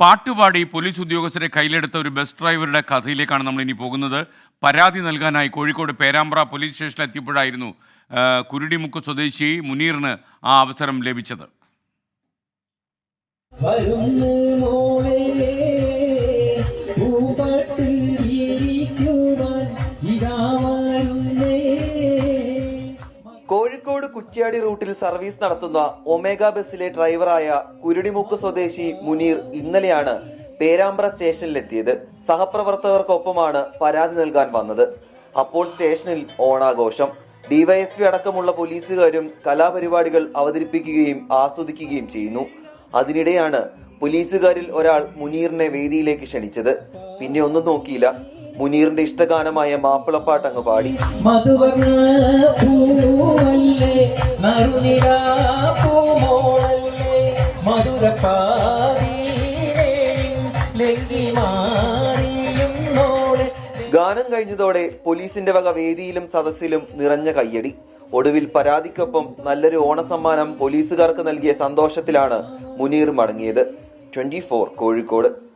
പാട്ടുപാടി പോലീസ് ഉദ്യോഗസ്ഥരെ കയ്യിലെടുത്ത ഒരു ബസ് ഡ്രൈവറുടെ കഥയിലേക്കാണ് നമ്മൾ ഇനി പോകുന്നത്. പരാതി നൽകാനായി കോഴിക്കോട് പേരാമ്പ്ര പോലീസ് സ്റ്റേഷനിൽ എത്തിയപ്പോഴായിരുന്നു കുരുടിമുക്ക് സ്വദേശി മുനീറിന് ആ അവസരം ലഭിച്ചത്. കോഴിക്കോട് കുറ്റ്യാടി റൂട്ടിൽ സർവീസ് നടത്തുന്ന ഒമേഗ ബസ്സിലെ ഡ്രൈവറായ കുരുടിമുക്ക് സ്വദേശി മുനീർ ഇന്നലെയാണ് പേരാമ്പ്ര സ്റ്റേഷനിലെത്തിയത്. സഹപ്രവർത്തകർക്കൊപ്പമാണ് പരാതി നൽകാൻ വന്നത്. അപ്പോൾ സ്റ്റേഷനിൽ ഓണാഘോഷം. ഡിവൈഎസ്പി അടക്കമുള്ള പോലീസുകാരും കലാപരിപാടികൾ അവതരിപ്പിക്കുകയും ആസ്വദിക്കുകയും ചെയ്യുന്നു. അതിനിടെയാണ് പോലീസുകാരിൽ ഒരാൾ മുനീറിനെ വേദിയിലേക്ക് ക്ഷണിച്ചത്. പിന്നെ ഒന്നും നോക്കിയില്ല. മുനീറിന്റെ ഇഷ്ടഗാനമായ മാപ്പിളപ്പാട്ട് അങ്ങ് പാടി. ഗാനം കഴിഞ്ഞതോടെ പോലീസിന്റെ വക വേദിയിലും സദസ്സിലും നിറഞ്ഞ കയ്യടി. ഒടുവിൽ പരാതിക്കൊപ്പം നല്ലൊരു ഓണസമ്മാനം പോലീസുകാർക്ക് നൽകിയ സന്തോഷത്തിലാണ് മുനീർ മടങ്ങിയത്. ട്വന്റി കോഴിക്കോട്.